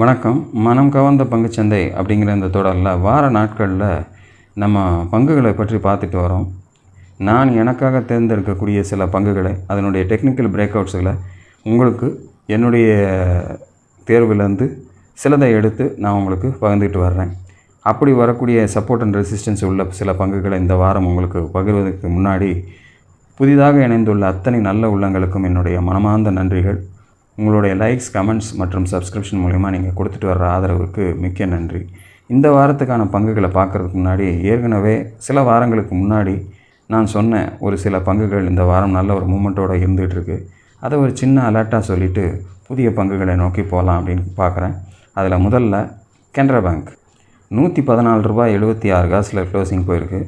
வணக்கம். மனம் கவர்ந்த பங்குச்சந்தை அப்படிங்கிற இந்த தொடரில் வார நாட்களில் நம்ம பங்குகளை பற்றி பார்த்துட்டு வரோம். நான் எனக்காக தேர்ந்தெடுக்கக்கூடிய சில பங்குகளை அதனுடைய டெக்னிக்கல் பிரேக் அவுட்ஸுகளை உங்களுக்கு என்னுடைய தேர்விலேருந்து சிலதை எடுத்து நான் உங்களுக்கு பகிர்ந்துக்கிட்டு வர்றேன். அப்படி வரக்கூடிய சப்போர்ட் அண்ட் ரெசிஸ்டன்ஸ் உள்ள சில பங்குகளை இந்த வாரம் உங்களுக்கு பகிர்வதற்கு முன்னாடி புதிதாக இணைந்துள்ள அத்தனை நல்ல உள்ளங்களுக்கும் என்னுடைய மனமார்ந்த நன்றிகள். உங்களுடைய லைக்ஸ் கமெண்ட்ஸ் மற்றும் சப்ஸ்கிரிப்ஷன் மூலிமா நீங்கள் கொடுத்துட்டு வர்ற ஆதரவுக்கு மிக்க நன்றி. இந்த வாரத்துக்கான பங்குகளை பார்க்குறதுக்கு முன்னாடி ஏற்கனவே சில வாரங்களுக்கு முன்னாடி நான் சொன்ன ஒரு சில பங்குகள் இந்த வாரம் நல்ல ஒரு மூமெண்ட்டோடு இருந்துகிட்ருக்கு அதை ஒரு சின்ன அலர்ட்டாக சொல்லிவிட்டு புதிய பங்குகளை நோக்கி போகலாம் அப்படின்னு பார்க்குறேன். அதில் முதல்ல கெனரா பேங்க் நூற்றி பதினாலு ரூபாய் எழுபத்தி ஆறு காசில் க்ளோசிங் போயிருக்கு.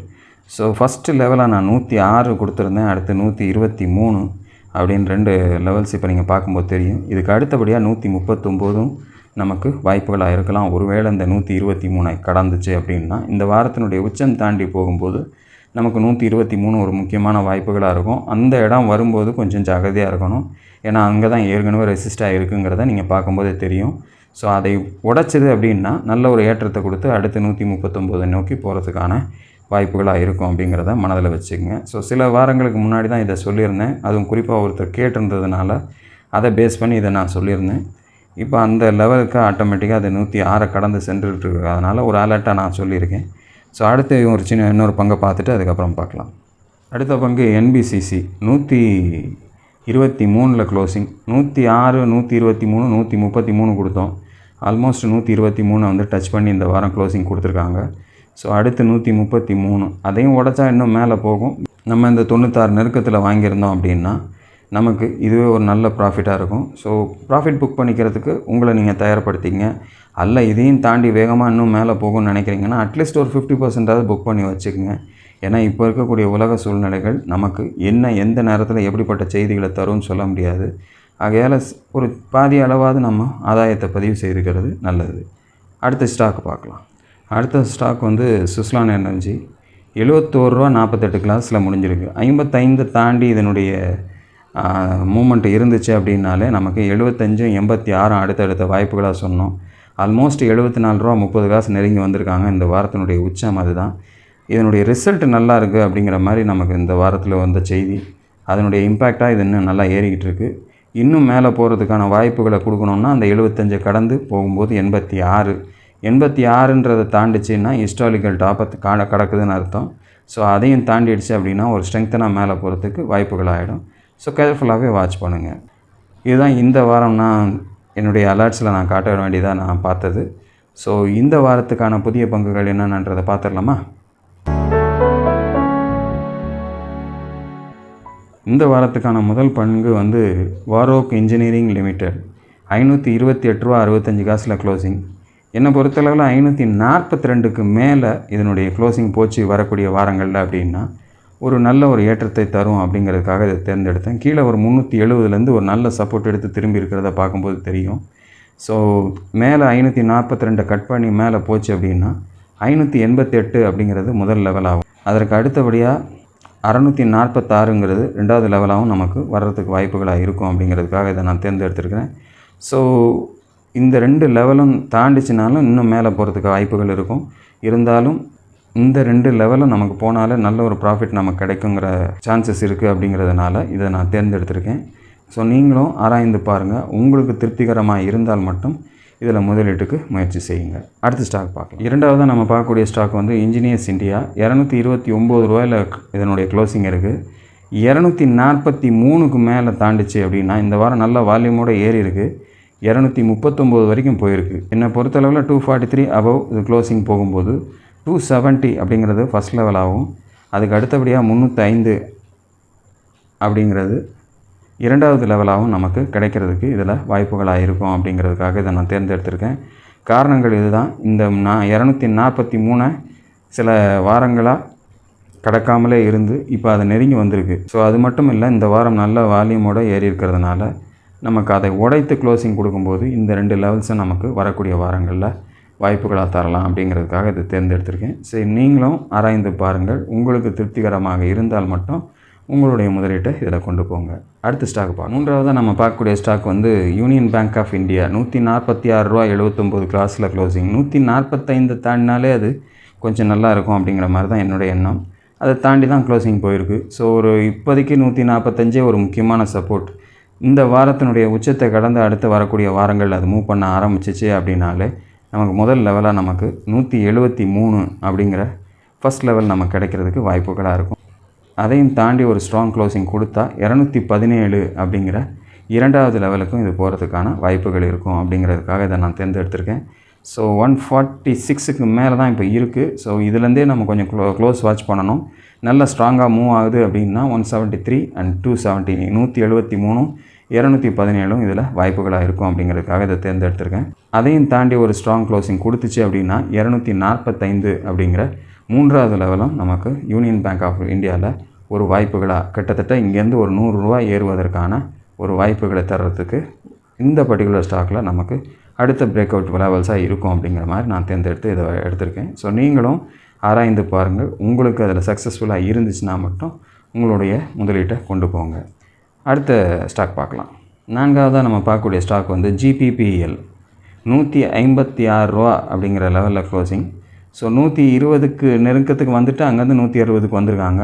ஸோ ஃபஸ்ட்டு லெவலாக நான் நூற்றி ஆறு கொடுத்துருந்தேன் அடுத்து நூற்றி இருபத்தி மூணு அப்படின்னு ரெண்டு லெவல்ஸ் இப்போ நீங்கள் பார்க்கும்போது தெரியும். இதுக்கு அடுத்தபடியாக நூற்றி முப்பத்தொம்போதும் நமக்கு வாய்ப்புகளாக இருக்கலாம். ஒருவேளை இந்த நூற்றி இருபத்தி மூணை கடந்துச்சு அப்படின்னா இந்த வாரத்தினுடைய உச்சம் தாண்டி போகும்போது நமக்கு நூற்றி இருபத்தி மூணு ஒரு முக்கியமான வாய்ப்புகளாக இருக்கும். அந்த இடம் வரும்போது கொஞ்சம் ஜாகிரதையாக இருக்கணும். ஏன்னா அங்கே தான் ஏற்கனவே ரெசிஸ்டாக இருக்குங்கிறத நீங்கள் பார்க்கும்போதே தெரியும். ஸோ அதை உடைச்சிது அப்படின்னா நல்ல ஒரு ஏற்றத்தை கொடுத்து அடுத்து நூற்றி முப்பத்தொம்போதை நோக்கி போகிறதுக்கான வாய்ப்புகளாக இருக்கும் அப்படிங்கிறத மனதில் வச்சுக்கோங்க. ஸோ சில வாரங்களுக்கு முன்னாடி தான் இதை சொல்லியிருந்தேன். அதுவும் குறிப்பாக ஒருத்தர் கேட்டிருந்ததுனால அதை பேஸ் பண்ணி இதை நான் சொல்லியிருந்தேன். இப்போ அந்த லெவலுக்கு ஆட்டோமேட்டிக்காக அது நூற்றி ஆறை கடந்து சென்றுட்டு இருக்கு அதனால் ஒரு அலர்ட்டாக நான் சொல்லியிருக்கேன். ஸோ அடுத்து ஒரு சின்ன இன்னொரு பங்கை பார்த்துட்டு அதுக்கப்புறம் பார்க்கலாம். அடுத்த பங்கு என்பிசிசி நூற்றி இருபத்தி மூணில் க்ளோசிங் நூற்றி ஆறு நூற்றி இருபத்தி மூணு நூற்றி முப்பத்தி மூணு கொடுத்தோம். ஆல்மோஸ்ட் நூற்றி இருபத்தி மூணை வந்து டச் பண்ணி இந்த வாரம் க்ளோசிங் கொடுத்துருக்காங்க. ஸோ அடுத்து நூற்றி முப்பத்தி மூணு அதையும் உடச்சா இன்னும் மேலே போகும். நம்ம இந்த தொண்ணூத்தாறு நெருக்கத்தில் வாங்கியிருந்தோம் அப்படின்னா நமக்கு இதுவே ஒரு நல்ல ப்ராஃபிட்டாக இருக்கும். ஸோ ப்ராஃபிட் புக் பண்ணிக்கிறதுக்கு உங்களை நீங்கள் தயார்படுத்திங்க அல்ல இதையும் தாண்டி வேகமாக இன்னும் மேலே போகும்னு நினைக்கிறீங்கன்னா அட்லீஸ்ட் ஒரு ஃபிஃப்டி பர்சன்டாவது புக் பண்ணி வச்சுக்கோங்க. ஏன்னா இப்போ இருக்கக்கூடிய உலக சூழ்நிலைகள் நமக்கு என்ன எந்த நேரத்தில் எப்படிப்பட்ட செய்திகளை தரும்னு சொல்ல முடியாது. ஆகையால் ஒரு பாதி அளவாவது நம்ம ஆதாயத்தை பதிவு செய்துக்கிறது நல்லது. அடுத்த ஸ்டாக் பார்க்கலாம். அடுத்த ஸ்டாக் வந்து சுஸ்லான் எனர்ஜி எழுவத்தோரு ரூபா நாற்பத்தெட்டு கிளாஸில் முடிஞ்சிருக்கு. ஐம்பத்தைந்து தாண்டி இதனுடைய மூமெண்ட் இருந்துச்சு அப்படின்னாலே நமக்கு எழுபத்தஞ்சும் எண்பத்தி ஆறும் அடுத்தடுத்த வாய்ப்புகளாக சொன்னோம். ஆல்மோஸ்ட் எழுபத்தி நாலு ரூபா முப்பது காசு நெருங்கி வந்திருக்காங்க. இந்த வாரத்தினுடைய உச்சம் அதுதான். இதனுடைய ரிசல்ட் நல்லா இருக்குது அப்படிங்கிற மாதிரி நமக்கு இந்த வாரத்தில் வந்த செய்தி. அதனுடைய இம்பேக்டாக இது இன்னும் நல்லா ஏறிக்கிட்டு இருக்குது இன்னும் மேலே போகிறதுக்கான வாய்ப்புகளை கொடுக்கணுன்னா அந்த எழுபத்தஞ்சை கடந்து போகும்போது எண்பத்தி ஆறு எண்பத்தி ஆறுன்றதை தாண்டிச்சுன்னா ஹிஸ்டாலிக்கல் டாப்பை காட கடக்குதுன்னு அர்த்தம். ஸோ அதையும் தாண்டிடுச்சு அப்படின்னா ஒரு ஸ்ட்ரெங்த்தனாக மேலே போகிறதுக்கு வாய்ப்புகள் ஆகிடும் ஸோ கேர்ஃபுல்லாகவே வாட்ச் பண்ணுங்கள் இதுதான் இந்த வாரம் நான் என்னுடைய அலர்ட்ஸில் நான் காட்ட வேண்டியதாக நான் பார்த்தது. ஸோ இந்த வாரத்துக்கான புதிய பங்குகள் என்னென்னன்றதை பார்த்துடலாமா? இந்த வாரத்துக்கான முதல் பங்கு வந்து வாரோக் இன்ஜினியரிங் லிமிடெட் ஐநூற்றி இருபத்தி எட்டு ரூபா அறுபத்தஞ்சு காசில் க்ளோசிங் என்னை பொறுத்தளவில் ஐநூற்றி நாற்பத்தி ரெண்டுக்கு மேலே இதனுடைய க்ளோசிங் போச்சு வரக்கூடிய வாரங்களில் அப்படின்னா ஒரு நல்ல ஒரு ஏற்றத்தை தரும் அப்படிங்கிறதுக்காக இதை தேர்ந்தெடுத்தேன். கீழே ஒரு முந்நூற்றி எழுபதுலேருந்து ஒரு நல்ல சப்போர்ட் எடுத்து திரும்பி இருக்கிறத பார்க்கும்போது தெரியும். ஸோ மேலே ஐநூற்றி நாற்பத்தி ரெண்டை கட் பண்ணி மேலே போச்சு அப்படின்னா ஐநூற்றி எண்பத்தெட்டு அப்படிங்கிறது முதல் லெவல் ஆகும். அதற்கு அடுத்தபடியாக அறநூற்றி நாற்பத்தாறுங்கிறது ரெண்டாவது லெவலாகவும் நமக்கு வர்றதுக்கு வாய்ப்புகளாக இருக்கும் அப்படிங்கிறதுக்காக இதை நான் தேர்ந்தெடுத்திருக்கிறேன். ஸோ இந்த ரெண்டு லெவலும் தாண்டிச்சினாலும் இன்னும் மேலே போகிறதுக்கு வாய்ப்புகள் இருக்கும். இருந்தாலும் இந்த ரெண்டு லெவலும் நமக்கு போனாலே நல்ல ஒரு ப்ராஃபிட் நமக்கு கிடைக்குங்கிற சான்சஸ் இருக்குது அப்படிங்கிறதுனால இதை நான் தேர்ந்தெடுத்திருக்கேன். ஸோ நீங்களும் ஆராய்ந்து பாருங்கள் உங்களுக்கு திருப்திகரமாக இருந்தால் மட்டும் இதில் முதலீட்டுக்கு முயற்சி செய்யுங்க. அடுத்த ஸ்டாக் பார்க்கலாம். இரண்டாவதாக நம்ம பார்க்கக்கூடிய ஸ்டாக் வந்து இன்ஜினியர்ஸ் இந்தியா இரநூத்தி இருபத்தி ஒம்பது ரூபாயில் இதனுடைய க்ளோசிங் இருக்குது இரநூத்தி நாற்பத்தி மூணுக்கு மேலே தாண்டிச்சு அப்படின்னா இந்த வாரம் நல்ல வால்யூமோடு ஏறி இருக்குது இரநூத்தி முப்பத்தொம்போது வரைக்கும் போயிருக்கு. என்னை பொறுத்தளவில் டூ ஃபார்ட்டி த்ரீ அபவ் இது க்ளோசிங் போகும்போது டூ செவன்ட்டி அப்படிங்கிறது ஃபஸ்ட் லெவலாகவும் அதுக்கு அடுத்தபடியாக முந்நூற்றி ஐந்து அப்படிங்கிறது இரண்டாவது லெவலாகவும் நமக்கு கிடைக்கிறதுக்கு இதில் வாய்ப்புகளாக இருக்கும் அப்படிங்கிறதுக்காக இதை நான் தேர்ந்தெடுத்திருக்கேன். காரணங்கள் இதுதான். இந்த நான் இரநூத்தி நாற்பத்தி மூணை சில வாரங்களாக கடக்காமலே இருந்து இப்போ அதை நெருங்கி வந்திருக்கு. ஸோ அது மட்டும் இல்லை இந்த வாரம் நல்ல வால்யூமோடு ஏறி இருக்கிறதுனால நமக்கு அதை உடைத்து க்ளோசிங் கொடுக்கும்போது இந்த ரெண்டு லெவல்ஸும் நமக்கு வரக்கூடிய வாரங்களில் வாய்ப்புகளாக தரலாம் அப்படிங்கிறதுக்காக இதை தேர்ந்தெடுத்திருக்கேன். சரி நீங்களும் ஆராய்ந்து பாருங்கள். உங்களுக்கு திருப்திகரமாக இருந்தால் மட்டும் உங்களுடைய முதலீட்டை இதில் கொண்டு போங்க. அடுத்த ஸ்டாக் பார்க்க மூன்றாவதாக நம்ம பார்க்கக்கூடிய ஸ்டாக் வந்து யூனியன் பேங்க் ஆஃப் இந்தியா நூற்றி நாற்பத்தி ஆறு ரூபா எழுபத்தொம்போது கிளாஸில் க்ளோசிங் நூற்றி நாற்பத்தைந்து தாண்டினாலே அது கொஞ்சம் நல்லா இருக்கும் அப்படிங்கிற மாதிரி தான் என்னுடைய எண்ணம். அதை தாண்டி தான் க்ளோசிங் போயிருக்கு. ஸோ ஒரு இப்போதைக்கு நூற்றி நாற்பத்தஞ்சே ஒரு முக்கியமான சப்போர்ட் இந்த வாரத்தினுடைய உச்சத்தை கடந்து அடுத்து வரக்கூடிய வாரங்கள் அது மூவ் பண்ண ஆரம்பிச்சிச்சு அப்படின்னாலே நமக்கு முதல் லெவலாக நமக்கு நூற்றி எழுபத்தி மூணு அப்படிங்கிற ஃபஸ்ட் லெவல் நமக்கு கிடைக்கிறதுக்கு வாய்ப்புகளாக இருக்கும். அதையும் தாண்டி ஒரு ஸ்ட்ராங் க்ளோசிங் கொடுத்தா இரநூத்தி பதினேழு அப்படிங்கிற இரண்டாவது லெவலுக்கும் இது போகிறதுக்கான வாய்ப்புகள் இருக்கும் அப்படிங்கிறதுக்காக இதை நான் தேர்ந்தெடுத்திருக்கேன். ஸோ ஒன் ஃபார்ட்டி சிக்ஸுக்கு மேலே தான் இப்போ இருக்குது ஸோ இதுலேருந்தே நம்ம கொஞ்சம் க்ளோ க்ளோஸ் வாட்ச் பண்ணணும். நல்ல ஸ்ட்ராங்காக மூவ் ஆகுது அப்படின்னா one seventy three and two seventy நூற்றி எழுபத்தி மூணும் இரநூத்தி பதினேழும் இதில் வாய்ப்புகளாக இருக்கும் அப்படிங்கிறதுக்காக இதை தேர்ந்தெடுத்திருக்கேன். அதையும் தாண்டி ஒரு ஸ்ட்ராங் க்ளோசிங் கொடுத்துச்சு அப்படின்னா இரநூத்தி நாற்பத்தைந்து அப்படிங்கிற மூன்றாவது லெவலும் நமக்கு யூனியன் பேங்க் ஆஃப் இந்தியாவில் ஒரு வாய்ப்புகளாக கிட்டத்தட்ட இங்கேருந்து ஒரு நூறுரூவா ஏறுவதற்கான ஒரு வாய்ப்புகளை தர்றதுக்கு இந்த பர்டிகுலர் ஸ்டாக்கில் நமக்கு அடுத்த பிரேக் அவுட் லெவல்ஸாக இருக்கும் அப்படிங்கிற மாதிரி நான் தேர்ந்தெடுத்து இதை எடுத்திருக்கேன். ஸோ நீங்களும் ஆராய்ந்து பாருங்கள். உங்களுக்கு அதில் சக்ஸஸ்ஃபுல்லாக இருந்துச்சுன்னா மட்டும் உங்களுடைய முதலீட்டை கொண்டு போங்க. அடுத்த ஸ்டாக் பார்க்கலாம். நான்காவதாக நம்ம பார்க்கக்கூடிய ஸ்டாக் வந்து ஜிபிபிஎல் நூற்றி ஐம்பத்தி ஆறு ரூபா அப்படிங்கிற லெவலில் க்ளோசிங் ஸோ நூற்றி இருபதுக்கு நெருக்கத்துக்கு வந்துட்டு அங்கேருந்து நூற்றி அறுபதுக்கு வந்திருக்காங்க.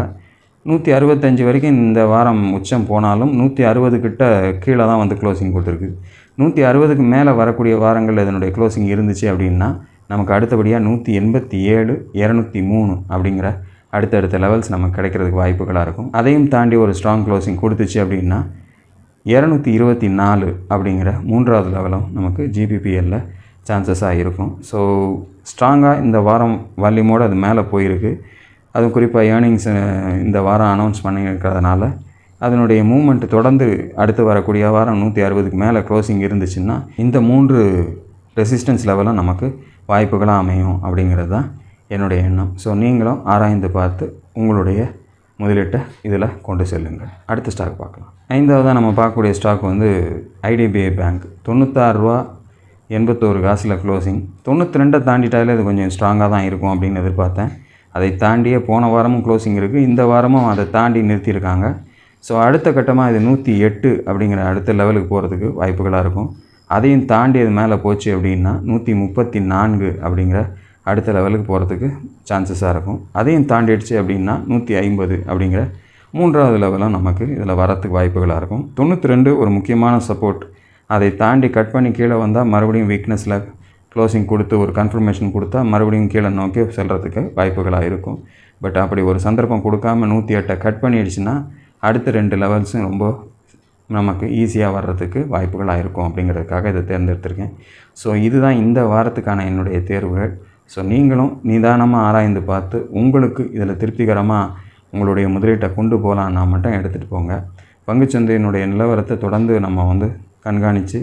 நூற்றி அறுபத்தஞ்சு வரைக்கும் இந்த வாரம் உச்சம் போனாலும் நூற்றி அறுபதுக்கிட்ட கீழே தான் வந்து க்ளோசிங் கொடுத்துருக்கு. நூற்றி அறுபதுக்கு மேலே வரக்கூடிய வாரங்கள் இதனுடைய க்ளோசிங் இருந்துச்சு அப்படின்னா நமக்கு அடுத்தபடியாக நூற்றி எண்பத்தி ஏழு இரநூத்தி மூணு அப்படிங்கிற அடுத்தடுத்த லெவல்ஸ் நமக்கு கிடைக்கிறதுக்கு வாய்ப்புகளாக இருக்கும். அதையும் தாண்டி ஒரு ஸ்ட்ராங் க்ளோசிங் கொடுத்துச்சு அப்படின்னா இரநூத்தி இருபத்தி நாலு அப்படிங்கிற மூன்றாவது லெவலும் நமக்கு ஜிபிபிஎல்ல சான்சஸாக இருக்கும். ஸோ ஸ்ட்ராங்காக இந்த வாரம் வால்யூமோடு அது மேலே போயிருக்கு. அதுவும் குறிப்பாக ஏர்னிங்ஸ் இந்த வாரம் அனௌன்ஸ் பண்ணியிருக்கிறதுனால அதனுடைய மூமெண்ட் தொடர்ந்து அடுத்து வரக்கூடிய வாரம் நூற்றி அறுபதுக்கு மேலே க்ளோசிங் இருந்துச்சுன்னா இந்த மூன்று ரெசிஸ்டன்ஸ் லெவலும் நமக்கு வாய்ப்புகளாக அமையும் அப்படிங்கிறது தான் என்னுடைய எண்ணம். ஸோ நீங்களும் ஆராய்ந்து பார்த்து உங்களுடைய முதலீட்டை இதில் கொண்டு செல்லுங்கள். அடுத்த ஸ்டாக் பார்க்கலாம். ஐந்தாவதாக நம்ம பார்க்கக்கூடிய ஸ்டாக் வந்து ஐடிபிஐ பேங்க் தொண்ணூத்தாறுரூவா எண்பத்தோரு காசில் க்ளோசிங் தொண்ணூற்றி ரெண்டை தாண்டிட்டாலே அது கொஞ்சம் ஸ்ட்ராங்காக தான் இருக்கும் அப்படின்னு எதிர்பார்த்தேன். அதை தாண்டியே போன வாரமும் க்ளோசிங் இருக்குது இந்த வாரமும் அதை தாண்டி நிறுத்தியிருக்காங்க. ஸோ அடுத்த கட்டமாக இது நூற்றி எட்டு அப்படிங்கிற அடுத்த லெவலுக்கு போகிறதுக்கு வாய்ப்புகளாக இருக்கும். அதையும் தாண்டி அது மேலே போச்சு அப்படின்னா நூற்றி முப்பத்தி நான்கு அப்படிங்கிற அடுத்த லெவலுக்கு போகிறதுக்கு சான்சஸாக இருக்கும். அதையும் தாண்டிடுச்சு அப்படின்னா நூற்றி ஐம்பது அப்படிங்கிற மூன்றாவது லெவலும் நமக்கு இதில் வரத்துக்கு வாய்ப்புகளாக இருக்கும். தொண்ணூற்றி ரெண்டு ஒரு முக்கியமான சப்போர்ட் அதை தாண்டி கட் பண்ணி கீழே வந்தால் மறுபடியும் வீக்னஸில் க்ளோசிங் கொடுத்து ஒரு கன்ஃபர்மேஷன் கொடுத்தா மறுபடியும் கீழே நோக்கி செல்கிறதுக்கு வாய்ப்புகளாக இருக்கும். பட் அப்படி ஒரு சந்தர்ப்பம் கொடுக்காம நூற்றி எட்டை கட் பண்ணிடுச்சுன்னா அடுத்த ரெண்டு லெவல்ஸும் ரொம்ப நமக்கு ஈஸியாக வர்றதுக்கு வாய்ப்புகளாக இருக்கும் அப்படிங்கிறதுக்காக இதை தேர்ந்தெடுத்திருக்கேன். ஸோ இதுதான் இந்த வாரத்துக்கான என்னுடைய தேர்வுகள். ஸோ நீங்களும் நிதானமாக ஆராய்ந்து பார்த்து உங்களுக்கு இதில் திருப்திகரமாக உங்களுடைய முதலீட்டை கொண்டு போகலான்னா மட்டும் எடுத்துகிட்டு போங்க. பங்குச்சந்தையினுடைய நிலவரத்தை தொடர்ந்து நம்ம வந்து கண்காணித்து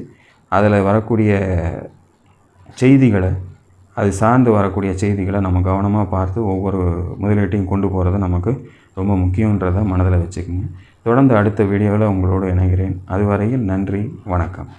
அதில் வரக்கூடிய செய்திகளை அது சார்ந்து வரக்கூடிய செய்திகளை நம்ம கவனமாக பார்த்து ஒவ்வொரு முதலீட்டையும் கொண்டு போகிறது நமக்கு ரொம்ப முக்கியன்றதை மனதில் வச்சுக்கோங்க. தொடர்ந்து அடுத்த வீடியோவில் உங்களோடு இணைகிறேன். அதுவரையில் நன்றி வணக்கம்.